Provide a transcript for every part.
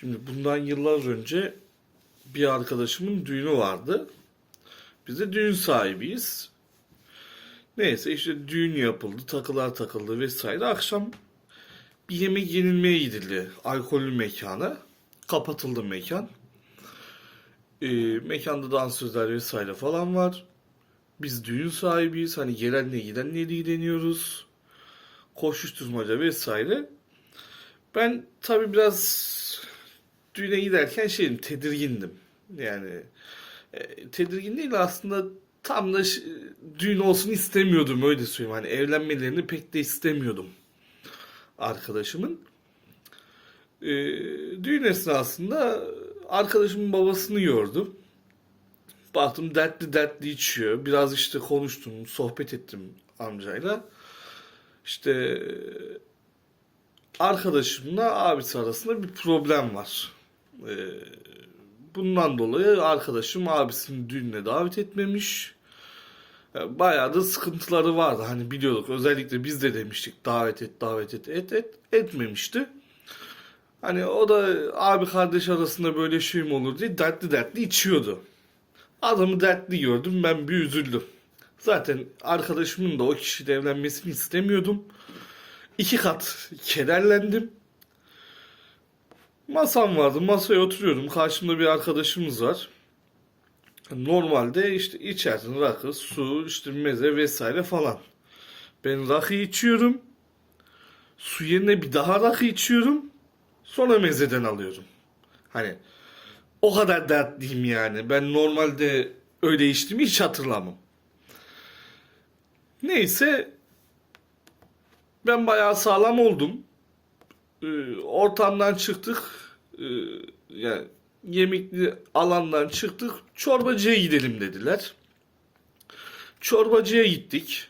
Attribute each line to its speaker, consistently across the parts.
Speaker 1: Şimdi bundan yıllar önce bir arkadaşımın düğünü vardı. Biz de düğün sahibiyiz. Neyse işte düğün yapıldı, takılar takıldı vesaire. Akşam bir yemek yenilmeye gidildi. Alkollü mekana. Kapatıldı mekan. Ee, mekanda dansözler vesaire falan var. Biz düğün sahibiyiz. Hani gelenle gidenle ilgileniyoruz. Koşuşturmaca vesaire. Ben tabii biraz düğüne giderken şeyim tedirgindim. Yani e, tedirgin değil aslında tam da düğün olsun istemiyordum öyle söyleyeyim. Hani evlenmelerini pek de istemiyordum arkadaşımın. E, düğün esnasında arkadaşımın babasını gördüm. Baktım dertli dertli içiyor. Biraz işte konuştum, sohbet ettim amcayla. İşte arkadaşımla abisi arasında bir problem var. Ee, bundan dolayı arkadaşım abisinin düğününe davet etmemiş. Bayağı da sıkıntıları vardı. Hani biliyorduk. Özellikle biz de demiştik davet et, davet et, et, et. Etmemişti. Hani o da abi kardeş arasında böyle şey mi olur diye dertli dertli içiyordu. Adamı dertli gördüm ben bir üzüldüm. Zaten arkadaşımın da o kişiyle evlenmesini istemiyordum. İki kat kederlendim. Masam vardı. Masaya oturuyorum. Karşımda bir arkadaşımız var. Normalde işte içersin rakı, su, işte meze vesaire falan. Ben rakı içiyorum. Su yerine bir daha rakı içiyorum. Sonra mezeden alıyorum. Hani o kadar dertliyim yani. Ben normalde öyle içtiğimi hiç hatırlamam. Neyse ben bayağı sağlam oldum. Ee, ortamdan çıktık. Ee, yani yemekli alandan çıktık. Çorbacıya gidelim dediler. Çorbacıya gittik.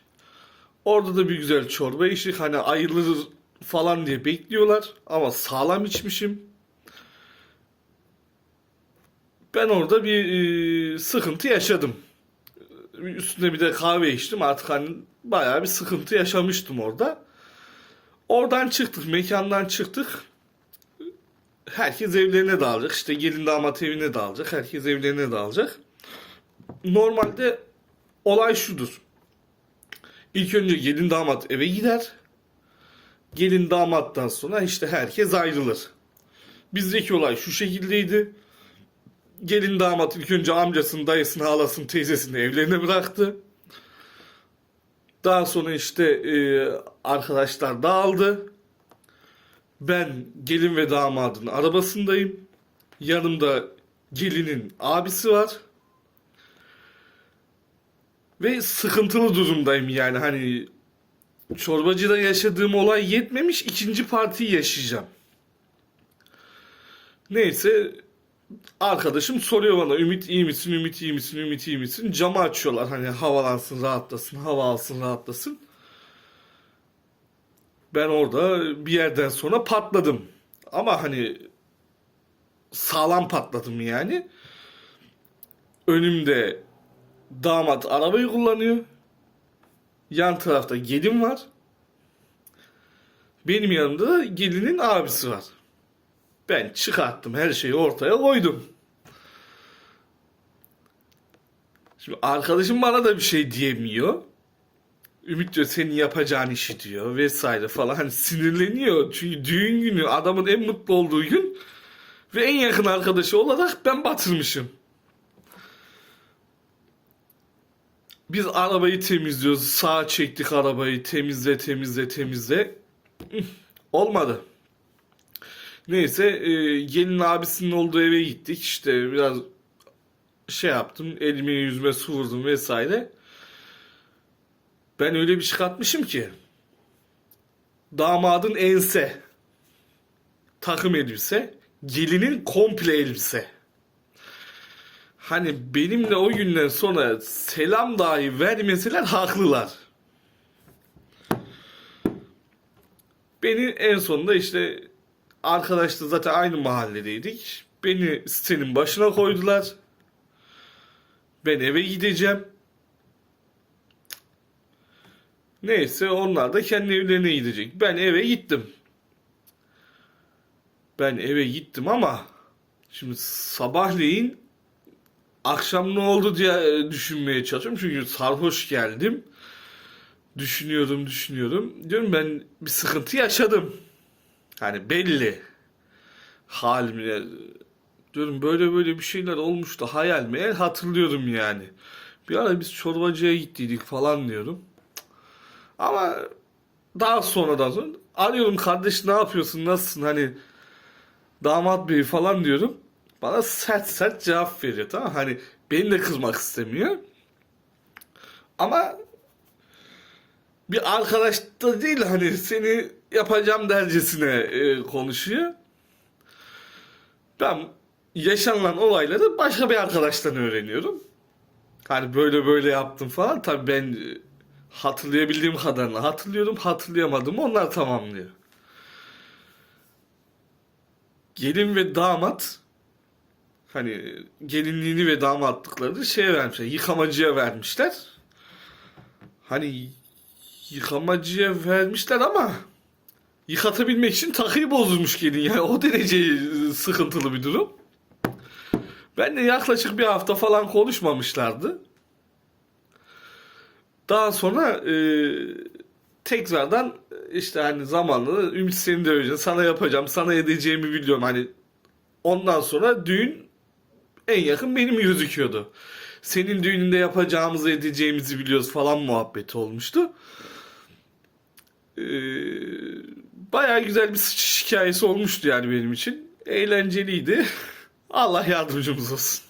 Speaker 1: Orada da bir güzel çorba içtik. Hani ayrılır falan diye bekliyorlar. Ama sağlam içmişim. Ben orada bir e, sıkıntı yaşadım. Üstüne bir de kahve içtim. Artık hani bayağı bir sıkıntı yaşamıştım orada. Oradan çıktık, mekandan çıktık. Herkes evlerine dağılacak. İşte gelin damat evine dağılacak. Herkes evlerine dağılacak. Normalde olay şudur. İlk önce gelin damat eve gider. Gelin damattan sonra işte herkes ayrılır. Bizdeki olay şu şekildeydi. Gelin damat ilk önce amcasını, dayısını, halasını, teyzesini evlerine bıraktı. Daha sonra işte e, arkadaşlar dağıldı. Ben gelin ve damadın arabasındayım. Yanımda gelinin abisi var. Ve sıkıntılı durumdayım yani hani çorbacıda yaşadığım olay yetmemiş ikinci partiyi yaşayacağım. Neyse arkadaşım soruyor bana Ümit iyi misin, Ümit iyi misin, Ümit iyi misin? Camı açıyorlar hani havalansın, rahatlasın, hava alsın, rahatlasın. Ben orada bir yerden sonra patladım. Ama hani sağlam patladım yani. Önümde damat arabayı kullanıyor. Yan tarafta gelin var. Benim yanımda da gelinin abisi var. Ben çıkarttım her şeyi ortaya koydum. Şimdi arkadaşım bana da bir şey diyemiyor. Ümit diyor senin yapacağın işi diyor vesaire falan. Hani sinirleniyor. Çünkü düğün günü adamın en mutlu olduğu gün ve en yakın arkadaşı olarak ben batırmışım. Biz arabayı temizliyoruz. Sağa çektik arabayı. Temizle temizle temizle. Olmadı. Neyse e, gelin abisinin olduğu eve gittik. İşte biraz şey yaptım. Elime yüzüme su vurdum vesaire. Ben öyle bir şey ki. Damadın ense. Takım elbise. Gelinin komple elbise. Hani benimle o günden sonra selam dahi vermeseler haklılar. Beni en sonunda işte arkadaşla zaten aynı mahalledeydik. Beni sitenin başına koydular. Ben eve gideceğim. Neyse onlar da kendi evlerine gidecek. Ben eve gittim. Ben eve gittim ama şimdi sabahleyin akşam ne oldu diye e, düşünmeye çalışıyorum. Çünkü sarhoş geldim. Düşünüyorum, düşünüyorum. Diyorum ben bir sıkıntı yaşadım. Hani belli. Halimle. Diyorum böyle böyle bir şeyler olmuştu. Hayal meyal hatırlıyorum yani. Bir ara biz çorbacıya gittiydik falan diyorum. Ama daha sonradan sonra arıyorum kardeş ne yapıyorsun nasılsın hani damat bey falan diyorum. Bana sert sert cevap veriyor tamam? Hani beni de kızmak istemiyor. Ama bir arkadaş da değil hani seni yapacağım dercesine e, konuşuyor. Ben yaşanılan olayları başka bir arkadaştan öğreniyorum. Hani böyle böyle yaptım falan. Tabii ben hatırlayabildiğim kadarını hatırlıyorum. Hatırlayamadım onlar tamamlıyor. Gelin ve damat hani gelinliğini ve damatlıklarını şeye vermişler. Yıkamacıya vermişler. Hani yıkamacıya vermişler ama yıkatabilmek için takıyı bozulmuş gelin. Yani o derece sıkıntılı bir durum. Ben de yaklaşık bir hafta falan konuşmamışlardı. Daha sonra e, tekrardan işte hani zamanla Ümit seni de öyle sana yapacağım, sana edeceğimi biliyorum. Hani ondan sonra düğün en yakın benim gözüküyordu. Senin düğününde yapacağımızı edeceğimizi biliyoruz falan muhabbeti olmuştu. Ee, bayağı güzel bir sıçış hikayesi olmuştu yani benim için. Eğlenceliydi. Allah yardımcımız olsun.